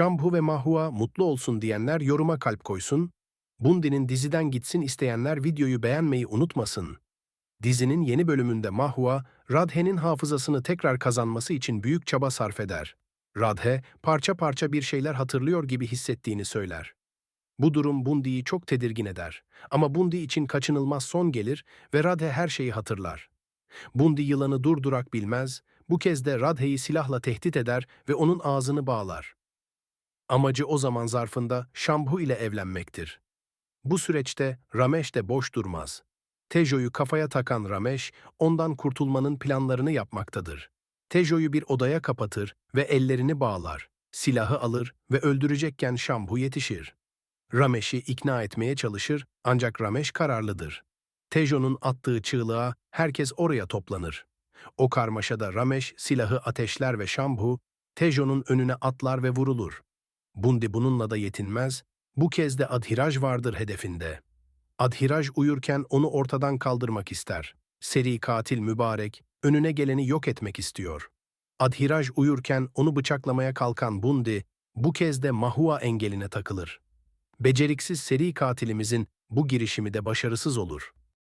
Şambhu ve Mahua mutlu olsun diyenler yoruma kalp koysun. Bundi'nin diziden gitsin isteyenler videoyu beğenmeyi unutmasın. Dizinin yeni bölümünde Mahua, Radhe'nin hafızasını tekrar kazanması için büyük çaba sarf eder. Radhe, parça parça bir şeyler hatırlıyor gibi hissettiğini söyler. Bu durum Bundi'yi çok tedirgin eder. Ama Bundi için kaçınılmaz son gelir ve Radhe her şeyi hatırlar. Bundi yılanı durdurak bilmez, bu kez de Radhe'yi silahla tehdit eder ve onun ağzını bağlar. Amacı o zaman zarfında Şambhu ile evlenmektir. Bu süreçte Ramesh de boş durmaz. Tejo'yu kafaya takan Ramesh, ondan kurtulmanın planlarını yapmaktadır. Tejo'yu bir odaya kapatır ve ellerini bağlar. Silahı alır ve öldürecekken Şambhu yetişir. Ramesh'i ikna etmeye çalışır ancak Ramesh kararlıdır. Tejo'nun attığı çığlığa herkes oraya toplanır. O karmaşada Ramesh silahı ateşler ve Şambhu, Tejo'nun önüne atlar ve vurulur. Bundi bununla da yetinmez, bu kez de Adhiraj vardır hedefinde. Adhiraj uyurken onu ortadan kaldırmak ister. Seri katil mübarek, önüne geleni yok etmek istiyor. Adhiraj uyurken onu bıçaklamaya kalkan Bundi, bu kez de Mahua engeline takılır. Beceriksiz seri katilimizin bu girişimi de başarısız olur.